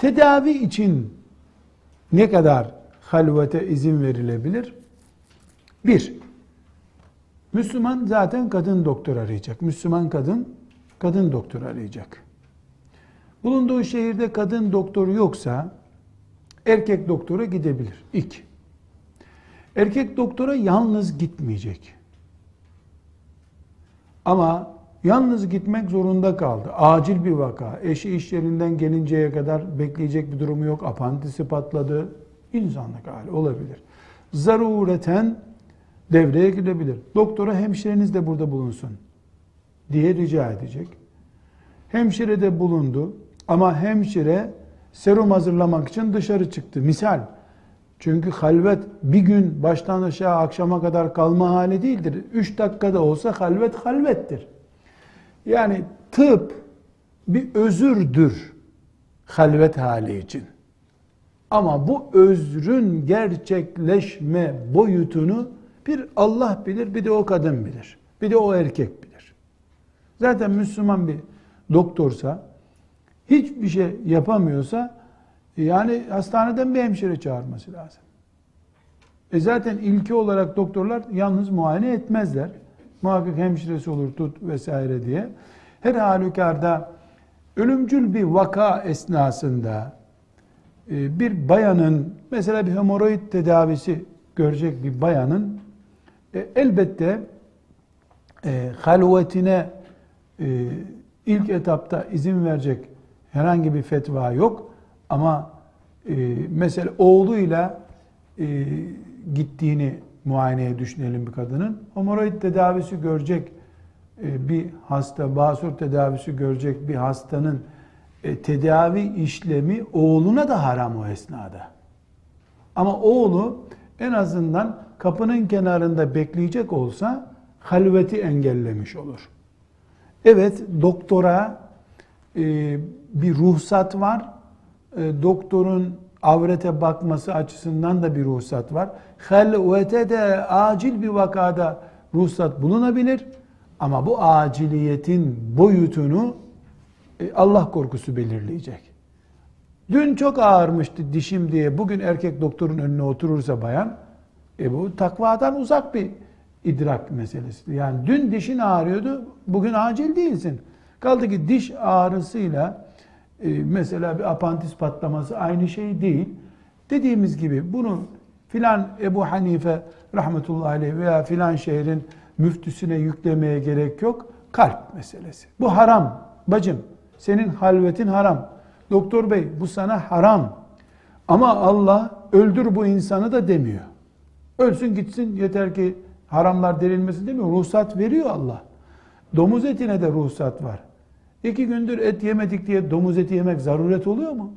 Tedavi için ne kadar halvete izin verilebilir? Bir, Müslüman zaten kadın doktor arayacak. Müslüman kadın, kadın doktor arayacak. Bulunduğu şehirde kadın doktoru yoksa erkek doktora gidebilir. İki, erkek doktora yalnız gitmeyecek. Ama yalnız gitmek zorunda kaldı. Acil bir vaka. Eşi iş yerinden gelinceye kadar bekleyecek bir durumu yok. Apantisi patladı. İnsanlık hali olabilir. Zarureten devreye girebilir. Doktora hemşireniz de burada bulunsun diye rica edecek. Hemşire de bulundu ama hemşire serum hazırlamak için dışarı çıktı. Misal. Çünkü halvet bir gün baştan aşağı akşama kadar kalma hali değildir. Üç dakikada olsa halvet halvettir. Yani tıp bir özürdür halvet hali için. Ama bu özrün gerçekleşme boyutunu bir Allah bilir, bir de o kadın bilir. Bir de o erkek bilir. Zaten Müslüman bir doktorsa, hiçbir şey yapamıyorsa, yani hastaneden bir hemşire çağırması lazım. E zaten ilki olarak doktorlar yalnız muayene etmezler. Muhakkak hemşiresi olur tut vesaire diye. Her halükarda ölümcül bir vaka esnasında e, bir bayanın mesela bir hemoroid tedavisi görecek bir bayanın e, elbette e, halvetine ilk etapta izin verecek herhangi bir fetva yok ama mesela oğluyla gittiğini muayeneye düşünelim bir kadının. Hemoroid tedavisi görecek e, bir hasta, basur tedavisi görecek bir hastanın e, tedavi işlemi oğluna da haram o esnada. Ama oğlu en azından kapının kenarında bekleyecek olsa halveti engellemiş olur. Evet doktora e, bir ruhsat var. Doktorun avrete bakması açısından da bir ruhsat var. Halvete de acil bir vakada ruhsat bulunabilir. Ama bu aciliyetin boyutunu e, Allah korkusu belirleyecek. Dün çok ağırmıştı dişim diye bugün erkek doktorun önüne oturursa bayan e bu takvadan uzak bir idrak meselesi. Yani dün dişin ağrıyordu, bugün acil değilsin. Kaldı ki diş ağrısıyla mesela bir apantis patlaması aynı şey değil. Dediğimiz gibi bunu filan Ebu Hanife rahmetullahi aleyh veya filan şehrin müftüsüne yüklemeye gerek yok. Kalp meselesi. Bu haram bacım. Senin halvetin haram. Doktor bey bu sana haram. Ama Allah öldür bu insanı da demiyor. Ölsün gitsin yeter ki haramlar derilmesin demiyor. Ruhsat veriyor Allah. Domuz etine de ruhsat var. İki gündür et yemedik diye domuz eti yemek zaruret oluyor mu?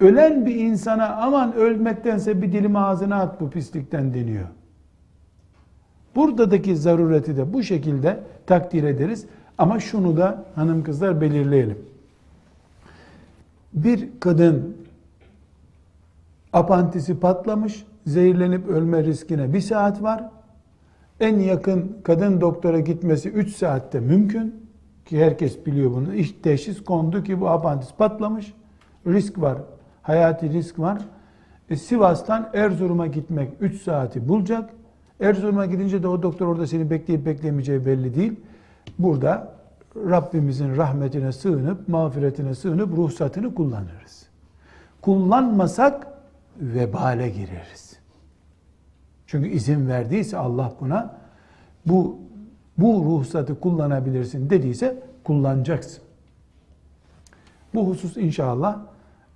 Ölen bir insana aman ölmektense bir dilim ağzına at bu pislikten deniyor. Buradaki zarureti de bu şekilde takdir ederiz. Ama şunu da hanım kızlar belirleyelim. Bir kadın apantisi patlamış, zehirlenip ölme riskine bir saat var. En yakın kadın doktora gitmesi 3 saatte mümkün. Ki herkes biliyor bunu. İş teşhis kondu ki bu apantis patlamış. Risk var. Hayati risk var. E, Sivas'tan Erzurum'a gitmek 3 saati bulacak. Erzurum'a gidince de o doktor orada seni bekleyip beklemeyeceği belli değil. Burada Rabbimizin rahmetine sığınıp, mağfiretine sığınıp ruhsatını kullanırız. Kullanmasak vebale gireriz. Çünkü izin verdiyse Allah buna bu bu ruhsatı kullanabilirsin dediyse kullanacaksın. Bu husus inşallah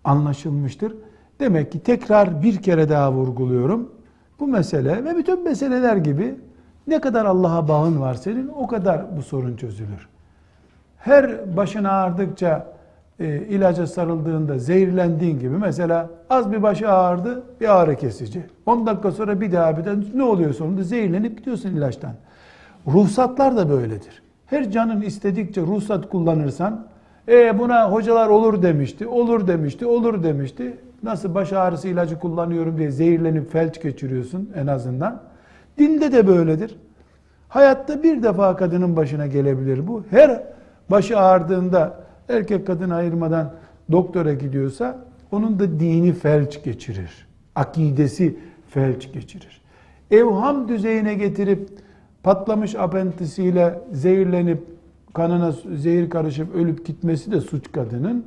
anlaşılmıştır. Demek ki tekrar bir kere daha vurguluyorum. Bu mesele ve bütün meseleler gibi ne kadar Allah'a bağın var senin o kadar bu sorun çözülür. Her başın ağrıdıkça e, ilaca sarıldığında zehirlendiğin gibi mesela az bir başı ağrıdı bir ağrı kesici. 10 dakika sonra bir daha bir daha ne oluyor sonunda zehirlenip gidiyorsun ilaçtan. Ruhsatlar da böyledir. Her canın istedikçe ruhsat kullanırsan e buna hocalar olur demişti, olur demişti, olur demişti. Nasıl baş ağrısı ilacı kullanıyorum diye zehirlenip felç geçiriyorsun en azından. Dinde de böyledir. Hayatta bir defa kadının başına gelebilir bu. Her başı ağrıdığında erkek kadın ayırmadan doktora gidiyorsa onun da dini felç geçirir. Akidesi felç geçirir. Evham düzeyine getirip patlamış apentisiyle zehirlenip kanına zehir karışıp ölüp gitmesi de suç kadının.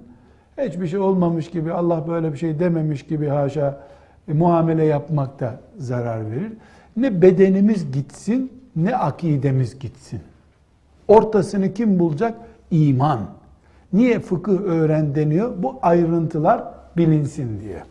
Hiçbir şey olmamış gibi Allah böyle bir şey dememiş gibi haşa e, muamele yapmak da zarar verir. Ne bedenimiz gitsin ne akidemiz gitsin. Ortasını kim bulacak? İman. Niye fıkıh öğren deniyor? Bu ayrıntılar bilinsin diye.